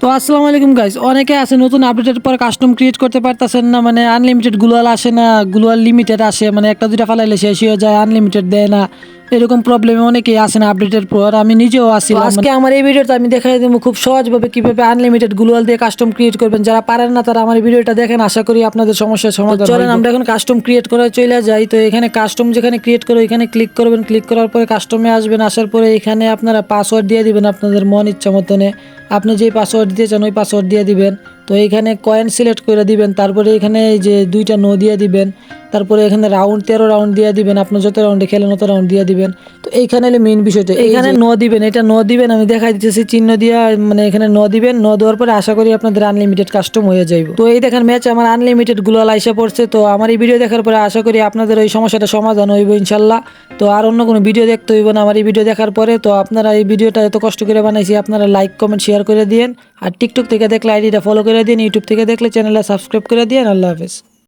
তো আসসালামু আলাইকুম গাইস অনেকে আছে নতুন আপডেটের পর কাস্টম ক্রিয়েট করতে পারতেছেন না মানে আনলিমিটেড গ্লোয়াল আসে না গ্লোয়াল লিমিটেড আসে মানে একটা দুইটা ফালাইলে শেষ হয়ে যায় আনলিমিটেড দেয় না। এরকম প্রবলেমে অনেকেই আসে না আপডেটের পর আমি নিজেও আসি আজকে আমার এই ভিডিওটা আমি দেখাই দেবো খুব সহজভাবে কীভাবে আনলিমিটেড গ্লোয়াল দিয়ে কাস্টম ক্রিয়েট করবেন। যারা পারেন না তারা আমার ভিডিওটা দেখেন আশা করি আপনাদের সমস্যার সমাধান চলেন আমরা এখন কাস্টম ক্রিয়েট করা চলে যাই। তো এখানে কাস্টম যেখানে ক্রিয়েট করো এখানে ক্লিক করবেন। ক্লিক করার পরে কাস্টমে আসবেন আসার পরে এখানে আপনারা পাসওয়ার্ড দিয়ে দিবেন আপনাদের মন ইচ্ছা মতনে। আপনি যেই পাসওয়ার্ড দিতে চান ওই পাসওয়ার্ড দিয়ে দিবেন। তো এইখানে কয়েন সিলেক্ট করে দিবেন তারপরে এখানে এই যে দুইটা নো দিয়ে দিবেন তারপরে এখানে রাউন্ড তেরো রাউন্ড দিয়ে দিবেন আপনার যত রাউন্ডে খেলেন অত রাউন্ড দিয়ে দিবেন। তো এইখানে হলো মেইন বিষয়টা এখানে ন দিবেন এটা ন দিবেন আমি দেখাই দিতেছি চিহ্ন দিয়া মানে এখানে ন দিবেন ন দেওয়ার পরে আশা করি আপনাদের আনলিমিটেড কাস্টম হয়ে যাইব। তো এই দেখেন ম্যাচ আমার আনলিমিটেডগুলো লাইসা পড়ছে তো আমার এই ভিডিও দেখার পরে আশা করি আপনাদের ওই সমস্যাটা সমাধান হইব ইনশাল্লাহ। তো আর অন্য কোনো ভিডিও দেখতে হইব না আমার এই ভিডিও দেখার পরে তো আপনারা এই ভিডিওটা এত কষ্ট করে বানাইছি আপনারা লাইক কমেন্ট শেয়ার করে দিন আর টিকটক থেকে দেখলে আইডিটা ফলো করে দিন ইউটিউব থেকে দেখলে চ্যানেলটা সাবস্ক্রাইব করে দিন আল্লাহ হাফেজ।